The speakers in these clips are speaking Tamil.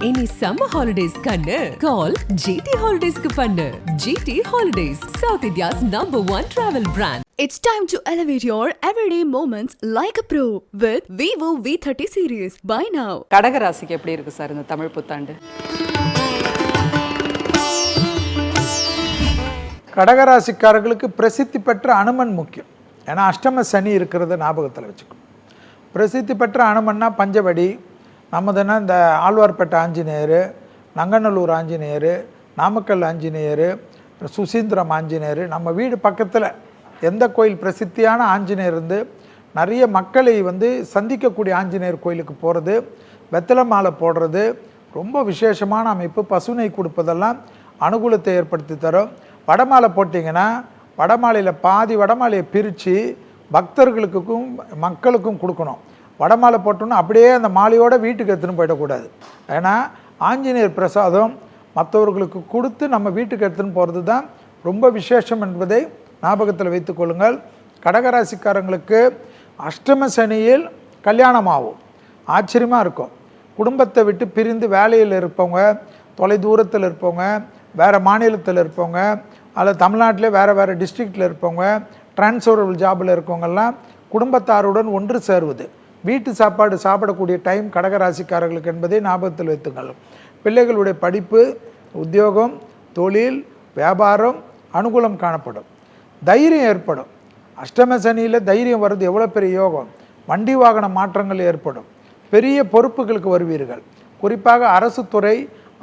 இனி சம்மர் ஹாலிடேஸ் கண்ணு. கால் ஜிடி ஹாலிடேஸ்க்கு பண்ணு. GT holidays south India's number one travel brand It's time to elevate your everyday moments like a pro with Vivo V30 series. Buy now. கடகராசிக்கு எப்படி இருக்கு சார் இந்த தமிழ் புத்தாண்டு? கடகராசிக்காரர்களுக்கு பிரசித்தி பெற்ற அனுமன் முக்கியம். ஏன்னா அஷ்டம சனி இருக்கிறத ஞாபகத்தில் வச்சுக்கணும். பிரசித்தி பெற்ற அனுமன்னா பஞ்சவடி நமதுன்னா இந்த ஆழ்வார்பேட்டை ஆஞ்சநேயர் நங்கநல்லூர் ஆஞ்சநேயர் நாமக்கல் ஆஞ்சநேயர் சுசீந்திரம் ஆஞ்சநேயர் நம்ம வீடு பக்கத்தில் எந்த கோயில் பிரசித்தியான ஆஞ்சநேயர் இருந்து நிறைய மக்களை வந்து சந்திக்கக்கூடிய ஆஞ்சநேயர் கோயிலுக்கு போகிறது வெத்தலை மாலை போடுறது ரொம்ப விசேஷமான அமைப்பு பசுனை கொடுப்பதெல்லாம் அனுகூலத்தை ஏற்படுத்தி தரும். வடமாலை போட்டிங்கன்னா வடமாலையில் பாதி வடமாலையை பிரித்து பக்தர்களுக்கும் மக்களுக்கும் கொடுக்கணும். வடமாலை போட்டோன்னா அப்படியே அந்த மாலையோட வீட்டுக்கு எடுத்துன்னு போயிடக்கூடாது. ஏன்னா ஆஞ்சநேயர் பிரசாதம் மற்றவர்களுக்கு கொடுத்து நம்ம வீட்டுக்கு எடுத்துன்னு போகிறது தான் ரொம்ப விசேஷம் என்பதை ஞாபகத்தில் வைத்துக்கொள்ளுங்கள் கடகராசிக்காரங்களுக்கு அஷ்டம சனியில் கல்யாணம் ஆகும் ஆச்சரியமாக இருக்கும். குடும்பத்தை விட்டு பிரிந்து வேலையில் இருப்பவங்க தொலை தூரத்தில் இருப்பவங்க வேறு மாநிலத்தில் இருப்பவங்க அல்லது தமிழ்நாட்டிலே வேறு வேறு டிஸ்ட்ரிக்டில் இருப்பவங்க டிரான்ஸ்ஃபரபிள் ஜாபில் இருக்கவங்கெல்லாம் குடும்பத்தாருடன் ஒன்று சேருவது. வீட்டு சாப்பாடு சாப்பிடக்கூடிய டைம் கடகராசிக்காரர்களுக்கு என்பதை ஞாபகத்தில் வைத்துக்கொள்ளும். பிள்ளைகளுடைய படிப்பு உத்தியோகம் தொழில் வியாபாரம் அனுகூலம் காணப்படும். தைரியம் ஏற்படும். அஷ்டம சனியில் தைரியம் வர்றது எவ்வளோ பெரிய யோகம்? வண்டி வாகன மாற்றங்கள் ஏற்படும். பெரிய பொறுப்புகளுக்கு வருவீர்கள். குறிப்பாக அரசு துறை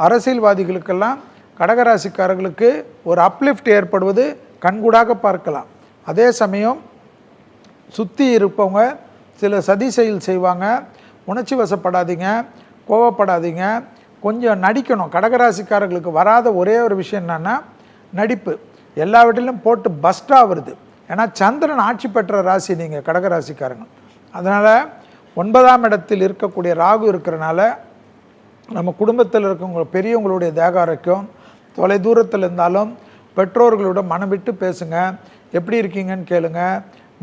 அரசியல்வாதிகளுக்கெல்லாம் கடகராசிக்காரர்களுக்கு ஒரு அப்லிஃப்ட் ஏற்படுவது கண்கூடாக பார்க்கலாம். அதே சமயம் சுற்றி இருப்பவங்க சில சதி செயல் செய்வாங்க. உணர்ச்சி வசப்படாதீங்க. கோவப்படாதீங்க. கொஞ்சம் நடிக்கணும். கடகராசிக்காரர்களுக்கு வராத ஒரே ஒரு விஷயம் என்னன்னா நடிப்பு. எல்லா வீட்டிலும் போட்டு பஸ்டாக வருது ஏன்னா சந்திரன் ஆட்சி பெற்ற ராசி நீங்கள் கடகராசிக்காரங்க. அதனால் ஒன்பதாம் இடத்தில் இருக்கக்கூடிய ராகு இருக்கிறனால நம்ம குடும்பத்தில் இருக்கவங்க பெரியவங்களுடைய தேக ஆரோக்கியம் தொலை தூரத்தில் இருந்தாலும் பெற்றோர்களோட மனம் விட்டு பேசுங்க. எப்படி இருக்கீங்கன்னு கேளுங்க.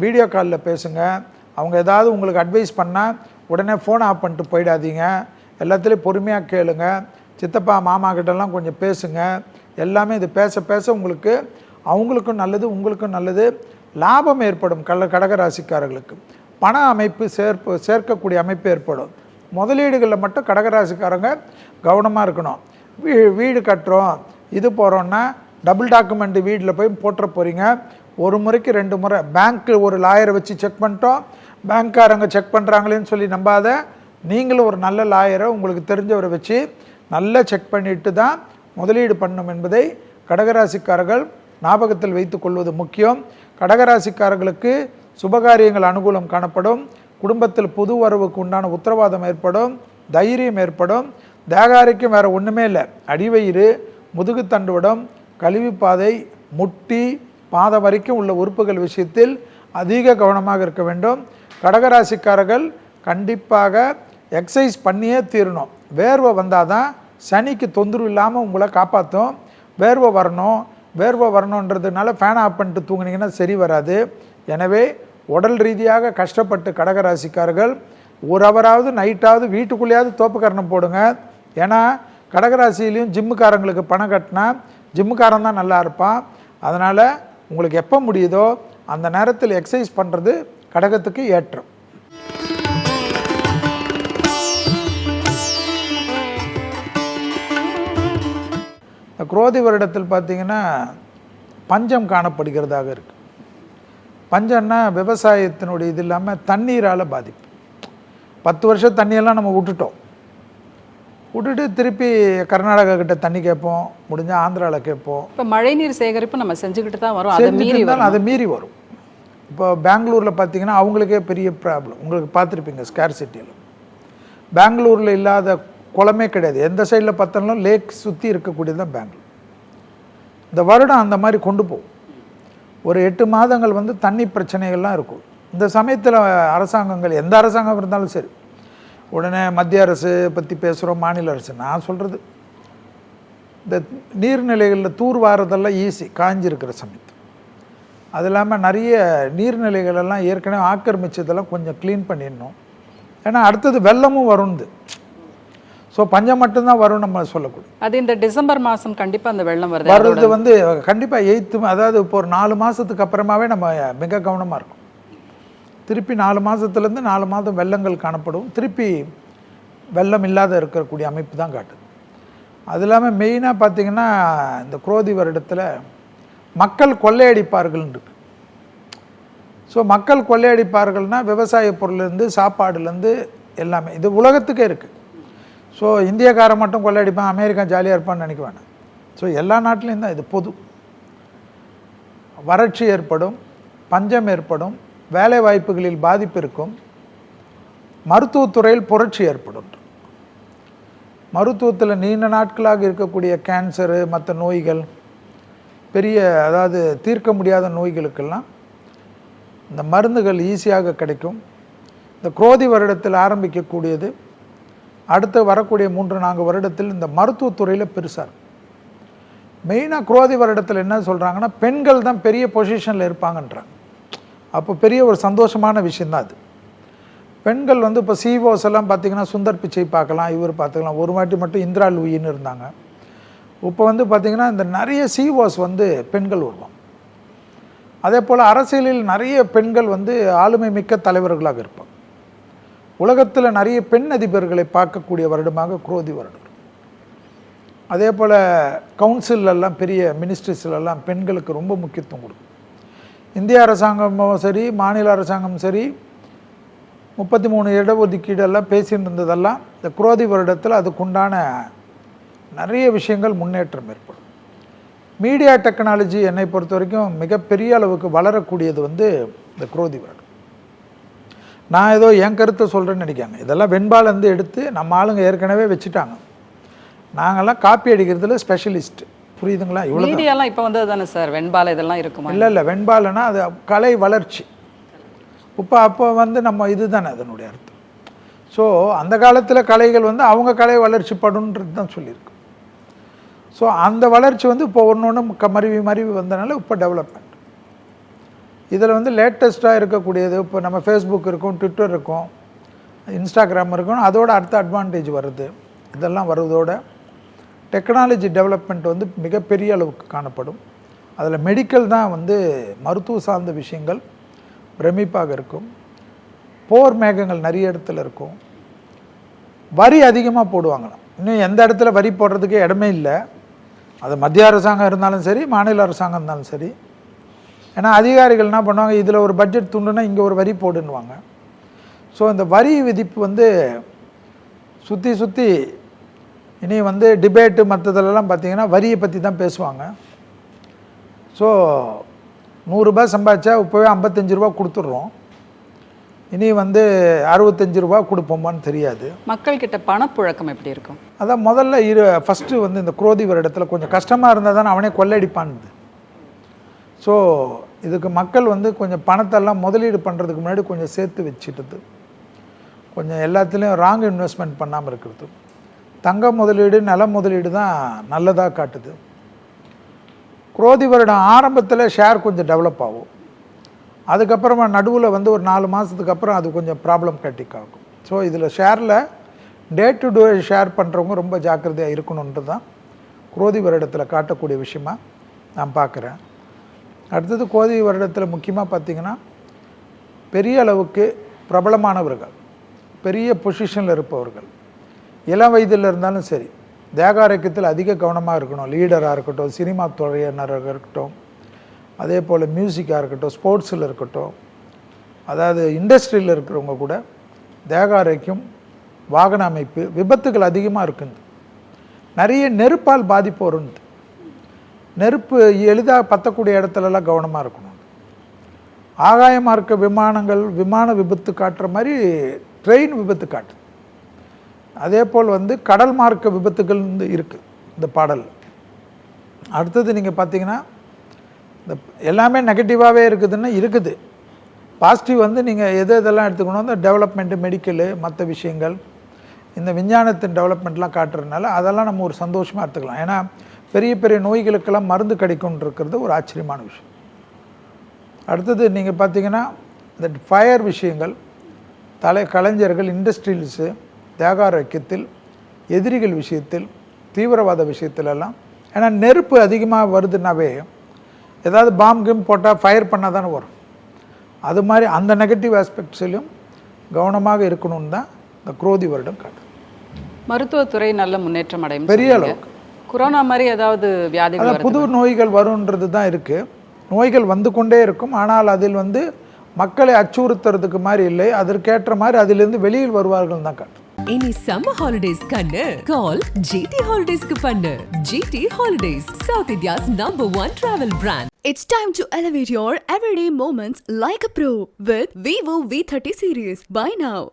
வீடியோ காலில் பேசுங்கள் அவங்க ஏதாவது உங்களுக்கு அட்வைஸ் பண்ணால் உடனே ஃபோன் ஆஃப் பண்ணிட்டு போயிடாதீங்க. எல்லாத்துலேயும் பொறுமையாக கேளுங்க. சித்தப்பா மாமா கிட்டலாம் கொஞ்சம் பேசுங்க. எல்லாமே இது பேச பேச உங்களுக்கு அவங்களுக்கும் நல்லது உங்களுக்கும் நல்லது. லாபம் ஏற்படும் கள்ள கடகராசிக்காரர்களுக்கு. பண அமைப்பு சேர்ப்பு சேர்க்கக்கூடிய அமைப்பு ஏற்படும். முதலீடுகளில் மட்டும் கடகராசிக்காரங்க கவனமாக இருக்கணும். வீ வீடு கட்டுறோம் இது போகிறோன்னா டபுள் டாக்குமெண்ட் வீட்டில் போய் போட்டுற போகிறீங்க ஒரு முறைக்கு ரெண்டு முறை பேங்க்கு ஒரு லாயரை வச்சு செக் பண்ணிட்டோம். பேங்க்காரங்க செக் பண்ணுறாங்களேன்னு சொல்லி நம்பாத நீங்களும் ஒரு நல்ல லாயரை உங்களுக்கு தெரிஞ்சவரை வச்சு நல்லா செக் பண்ணிட்டு தான் முதலீடு பண்ணும் என்பதை கடகராசிக்காரர்கள் ஞாபகத்தில் வைத்து கொள்வது முக்கியம். கடகராசிக்காரர்களுக்கு சுபகாரியங்கள் அனுகூலம் காணப்படும். குடும்பத்தில் புது வரவுக்கு உண்டான உத்தரவாதம் ஏற்படும். தைரியம் ஏற்படும். தேகாரிக்கும் வேறு ஒன்றுமே இல்லை. அடிவயிறு முதுகுத்தண்டுவிடம் கழிவுப்பாதை முட்டி பாதம் வரைக்கும் உள்ள உறுப்புகள் விஷயத்தில் அதிக கவனமாக இருக்க வேண்டும். கடகராசிக்காரர்கள் கண்டிப்பாக எக்ஸசைஸ் பண்ணியே தீரணும். வேர்வை வந்தால் தான் சனிக்கு தொந்தரவு இல்லாமல் உங்களை காப்பாற்றும் வேர்வை வரணும். வேர்வை வரணுன்றதுனால ஃபேன் ஆஃப் பண்ணிட்டு தூங்குனீங்கன்னா சரி வராது. எனவே உடல் ரீதியாக கஷ்டப்பட்டு கடகராசிக்காரர்கள் ஒரு ஹவராவது நைட்டாவது வீட்டுக்குள்ளேயாவது தோப்புக்கரணம் போடுங்க. ஏன்னா கடகராசியிலையும் ஜிம்முக்காரங்களுக்கு பணம் கட்டினா ஜிம்முக்காரன் தான் நல்லா இருப்பான். அதனால் உங்களுக்கு எப்போ முடியுதோ அந்த நேரத்தில் எக்ஸசைஸ் பண்ணுறது கடகத்துக்கு ஏற்றம். இந்த குரோதி வருடத்தில் பார்த்தீங்கன்னா பஞ்சம் காணப்படுகிறதாக இருக்குது பஞ்சம்னா விவசாயத்தினுடைய இது இல்லாமல் தண்ணீரால் பாதிப்பு. பத்து வருஷம் தண்ணியெல்லாம் நம்ம விட்டுட்டோம். விட்டுட்டு திருப்பி கர்நாடகா கிட்ட தண்ணி கேட்போம் முடிஞ்சால் ஆந்திராவில் கேட்போம். இப்போ மழைநீர் சேகரிப்பு நம்ம செஞ்சுக்கிட்டு தான் வரோம். அதை மீறி வரும். இப்போ பெங்களூரில் பார்த்தீங்கன்னா அவங்களுக்கே பெரிய ப்ராப்ளம் உங்களுக்கு பார்த்துருப்பீங்க ஸ்கேர் சிட்டியில் பெங்களூரில் இல்லாத குளமே கிடையாது. எந்த சைடில் பார்த்தாலும் லேக் சுற்றி இருக்கக்கூடியது தான் பெங்களூர். இந்த வருடம் அந்த மாதிரி கொண்டு போகும். ஒரு எட்டு மாதங்கள் வந்து தண்ணி பிரச்சனைகள்லாம் இருக்கும். இந்த சமயத்தில் அரசாங்கங்கள் எந்த அரசாங்கம் இருந்தாலும் சரி உடனே மத்திய அரசு பற்றி பேசுகிறோம் மாநில அரசு. நான் சொல்கிறது இந்த நீர்நிலைகளில் தூர் வாரதெல்லாம் ஈஸி காஞ்சிருக்கிற சமயத்து அது இல்லாமல் நிறைய நீர்நிலைகள் எல்லாம் ஏற்கனவே ஆக்கிரமிச்சதெல்லாம் கொஞ்சம் க்ளீன் பண்ணிடணும். ஏன்னா அடுத்தது வெள்ளமும் வரும்து. ஸோ பஞ்சம் மட்டும்தான் வரும் நம்ம சொல்லக்கூடாது. அது இந்த டிசம்பர் மாசம் கண்டிப்பா அந்த வெள்ளம் வருது. வர்றது வந்து கண்டிப்பாக எயித்து அதாவது இப்போ ஒரு நாலு மாதத்துக்கு அப்புறமாவே நம்ம மிக கவனமாக இருக்கும் திருப்பி நாலு மாதத்துலேருந்து நாலு மாதம் வெள்ளங்கள் காணப்படும். திருப்பி வெள்ளம் இல்லாத இருக்கக்கூடிய அமைப்பு தான் காட்டுது. அது இல்லாமல் மெயினாக பார்த்தீங்கன்னா இந்த குரோதி வருடத்தில் மக்கள் கொள்ளையடிப்பார்கள் ஸோ மக்கள் கொள்ளையடிப்பார்கள்னா விவசாய பொருள்லேருந்து சாப்பாடுலேருந்து எல்லாமே. இது உலகத்துக்கே இருக்குது ஸோ இந்தியக்காரன் மட்டும் கொள்ளையடிப்பான் அமெரிக்கா ஜாலியாக இருப்பான்னு நினைக்க வேண்டாம் ஸோ எல்லா நாட்டிலையும் தான் இது பொது. வறட்சி ஏற்படும் பஞ்சம் ஏற்படும் வேலை வாய்ப்புகளில் பாதிப்பு இருக்கும். மருத்துவத்துறையில் புரட்சி ஏற்படும். மருத்துவத்தில் நீண்ட நாட்களாக இருக்கக்கூடிய கேன்சரு மற்ற நோய்கள் பெரிய அதாவது தீர்க்க முடியாத நோய்களுக்கெல்லாம் இந்த மருந்துகள் ஈஸியாக கிடைக்கும். இந்த குரோதி வருடத்தில் ஆரம்பிக்கக்கூடியது. அடுத்து வரக்கூடிய மூன்று நான்கு வருடத்தில் இந்த மருத்துவத்துறையில் பெருசாக இருக்கும். மெயினாக குரோதி வருடத்தில் என்ன சொல்கிறாங்கன்னா பெண்கள் தான் பெரிய பொசிஷனில் இருப்பாங்கன்றாங்க. அப்போ பெரிய ஒரு சந்தோஷமான விஷயந்தான் அது. பெண்கள் வந்து இப்போ சிஓஸ் எல்லாம் பார்த்தீங்கன்னா சுந்தர் பிச்சை பார்க்கலாம் இவர் பார்த்துக்கலாம். ஒரு வாட்டி மட்டும் இந்திரா லூயின்னு இருந்தாங்க. இப்போ வந்து பார்த்திங்கன்னா இந்த நிறைய சிஓஸ் வந்து பெண்கள் வருவாங்க அதே போல் அரசியலில் நிறைய பெண்கள் வந்து ஆளுமை மிக்க தலைவர்களாக இருப்பாங்க. உலகத்தில் நிறைய பெண் அதிபர்களை பார்க்கக்கூடிய வருடமாக குரோதி வருடம். அதே போல் கவுன்சிலெல்லாம் பெரிய மினிஸ்ட்ரிஸ்லெல்லாம் பெண்களுக்கு ரொம்ப முக்கியத்துவம் கொடுக்கும். இந்திய அரசாங்கமும் சரி மாநில அரசாங்கமும் சரி முப்பத்தி மூணு இடஒதுக்கீடெல்லாம் பேசிட்டு இருந்ததெல்லாம் இந்த குரோதி வருடத்தில் அதுக்குண்டான நிறைய விஷயங்கள் முன்னேற்றம் ஏற்படும். மீடியா டெக்னாலஜி என்னை பொறுத்த வரைக்கும் மிகப்பெரிய அளவுக்கு வளரக்கூடியது வந்து இந்த குரோதி வருடம் நான் ஏதோ என் கருத்தை சொல்கிறேன்னு நினைக்காங்க. இதெல்லாம் வெண்பாலேருந்து எடுத்து நம்ம ஆளுங்க ஏற்கனவே வச்சுட்டாங்க. நாங்கள்லாம் காப்பி அடிக்கிறதுல ஸ்பெஷலிஸ்ட் புரியுதுங்களா? இவ்வளோ மீடியாலாம் இப்போ வந்தது தானே சார்? வெண்பால இதெல்லாம் இருக்குமா? இல்லை இல்லை. வெண்பாலைனா அது கலை வளர்ச்சி. இப்போ அப்போ வந்து நம்ம இதுதானே அதனுடைய அர்த்தம். ஸோ அந்த காலத்தில் கலைகள் வந்து அவங்க கலை வளர்ச்சி படுன்றது தான் சொல்லியிருக்கு. ஸோ அந்த வளர்ச்சி வந்து இப்போ ஒன்று ஒன்று மருவி மருவி வந்தனால இப்போ டெவலப்மெண்ட் இதில் வந்து லேட்டஸ்ட்டாக இருக்கக்கூடியது இப்போ நம்ம ஃபேஸ்புக் இருக்கும் ட்விட்டர் இருக்கும் இன்ஸ்டாகிராம் இருக்கும் அதோட அடுத்த அட்வான்டேஜ் வருது. இதெல்லாம் வருவதோட டெக்னாலஜி டெவலப்மெண்ட் வந்து மிகப்பெரிய அளவுக்கு காணப்படும். அதில் மெடிக்கல் தான் வந்து மருத்துவ சார்ந்த விஷயங்கள் பிரமிப்பாக இருக்கும். போர் மேகங்கள் நிறைய இடத்துல இருக்கும். வரி அதிகமாக போடுவாங்களாம். இன்னும் எந்த இடத்துல வரி போடுறதுக்கே இடமே இல்லை. அது மத்திய அரசாங்கம் இருந்தாலும் சரி மாநில அரசாங்கம் இருந்தாலும் சரி. ஏன்னா அதிகாரிகள் என்ன பண்ணுவாங்க இதில் ஒரு பட்ஜெட் துண்டுனா இங்கே ஒரு வரி போடுன்னுவாங்க. ஸோ இந்த வரி விதிப்பு வந்து சுற்றி சுற்றி இனி வந்து டிபேட்டு மற்றதுலலாம் பார்த்தீங்கன்னா வரியை பற்றி தான் பேசுவாங்க. ஸோ நூறுரூபா சம்பாதிச்சா இப்போவே ஐம்பத்தஞ்சு ரூபா கொடுத்துட்றோம். இனி வந்து அறுபத்தஞ்சு ரூபா கொடுப்போமான்னு தெரியாது. மக்கள் கிட்ட பணப்புழக்கம் எப்படி இருக்கும்? அதான் முதல்ல இரு ஃபஸ்ட்டு வந்து இந்த குரோதி வருடத்தில் கொஞ்சம் கஷ்டமாக இருந்தால் தானே அவனே கொள்ளடிப்பான்து ஸோ இதுக்கு மக்கள் வந்து கொஞ்சம் பணத்தெல்லாம் முதலீடு பண்ணுறதுக்கு முன்னாடி கொஞ்சம் சேர்த்து வச்சுட்டது. கொஞ்சம் எல்லாத்துலேயும் ராங் இன்வெஸ்ட்மெண்ட் பண்ணாமல் இருக்கிறது. தங்க முதலீடு நில முதலீடு தான் நல்லதாக காட்டுது. குரோதி வருடம் ஆரம்பத்தில் ஷேர் கொஞ்சம் டெவலப் ஆகும். அதுக்கப்புறமா நடுவில் வந்து ஒரு நாலு மாதத்துக்கு அப்புறம் அது கொஞ்சம் ப்ராப்ளம் கட்டிக் ஆகும். ஸோ இதில் ஷேரில் டே டு டே ஷேர் பண்ணுறவங்க ரொம்ப ஜாக்கிரதையாக இருக்கணுன்றது தான் குரோதி வருடத்தில் காட்டக்கூடிய விஷயமா நான் பார்க்குறேன். அடுத்தது கோதி வருடத்தில் முக்கியமாக பார்த்தீங்கன்னா பெரிய அளவுக்கு பிரபலமானவர்கள் பெரிய பொசிஷனில் இருப்பவர்கள் இளம் வயதில் இருந்தாலும் சரி தேகாரோக்கியத்தில் அதிக கவனமாக இருக்கணும் லீடராக இருக்கட்டும் சினிமா துறையினராக இருக்கட்டும் அதே போல் மியூசிக்காக இருக்கட்டும் ஸ்போர்ட்ஸில் இருக்கட்டும் அதாவது இண்டஸ்ட்ரியில் இருக்கிறவங்க கூட தேகாரோக்கியம் வாகன அமைப்பு விபத்துகள் அதிகமாக இருக்குது நிறைய நெருப்பால் பாதிப்பு வருது நெருப்பு எளிதாக பற்றக்கூடிய இடத்துலலாம் கவனமாக இருக்கணும். ஆகாயமாக இருக்க விமானங்கள் விமான விபத்து காட்டுற மாதிரி ட்ரெயின் விபத்து காட்டு அதே போல் வந்து கடல் மார்க்க விபத்துகள் வந்து இருக்குது இந்த பாடல். அடுத்தது நீங்கள் பார்த்தீங்கன்னா இந்த எல்லாமே நெகட்டிவாகவே இருக்குதுன்னா இருக்குது. பாசிட்டிவ் வந்து நீங்கள் எது எதெல்லாம் எடுத்துக்கணும் இந்த டெவலப்மெண்ட்டு மெடிக்கலு மற்ற விஷயங்கள் இந்த விஞ்ஞானத்தின் டெவலப்மெண்ட்லாம் காட்டுறதுனால அதெல்லாம் நம்ம ஒரு சந்தோஷமாக எடுத்துக்கலாம். ஏன்னா பெரிய பெரிய நோய்களுக்கெல்லாம் மருந்து கிடைக்கும்னு இருக்கிறது ஒரு ஆச்சரியமான விஷயம். அடுத்தது நீங்கள் பார்த்தீங்கன்னா இந்த ஃபயர் விஷயங்கள் தலை கலைஞர்கள் இண்டஸ்ட்ரியல்ஸு தேகாரோக்கியத்தில் எதிரிகள் விஷயத்தில் தீவிரவாத விஷயத்திலெல்லாம். ஏன்னா நெருப்பு அதிகமாக வருதுனாவே ஏதாவது பாம் கிம் போட்டால் ஃபயர் பண்ணால் தானே வரும். அது மாதிரி அந்த நெகட்டிவ் ஆஸ்பெக்ட்ஸிலும் கவனமாக இருக்கணும்னு தான் இந்த குரோதி வருடம் காட்டுது. மருத்துவத்துறை நல்ல முன்னேற்றம் அடையும் பெரிய. அளவுக்கு. கொரோனா மாதிரி ஏதாவது வருது புது நோய்கள் வருன்றது தான் இருக்குது நோய்கள் வந்து கொண்டே இருக்கும். ஆனால் அதில் வந்து மக்களை அச்சுறுத்துறதுக்கு மாதிரி இல்லை. அதற்கேற்ற மாதிரி அதிலிருந்து வெளியில் வருவார்கள் தான் காட்டும் இனி சம்மர் ஹாலிடேஸ் கண்ணு. கால் ஜிடி ஹாலிடேஸ்க்கு பண்ணு. GT holidays south India's number one travel brand It's time to elevate your everyday moments like a pro with Vivo V30 series. Buy now.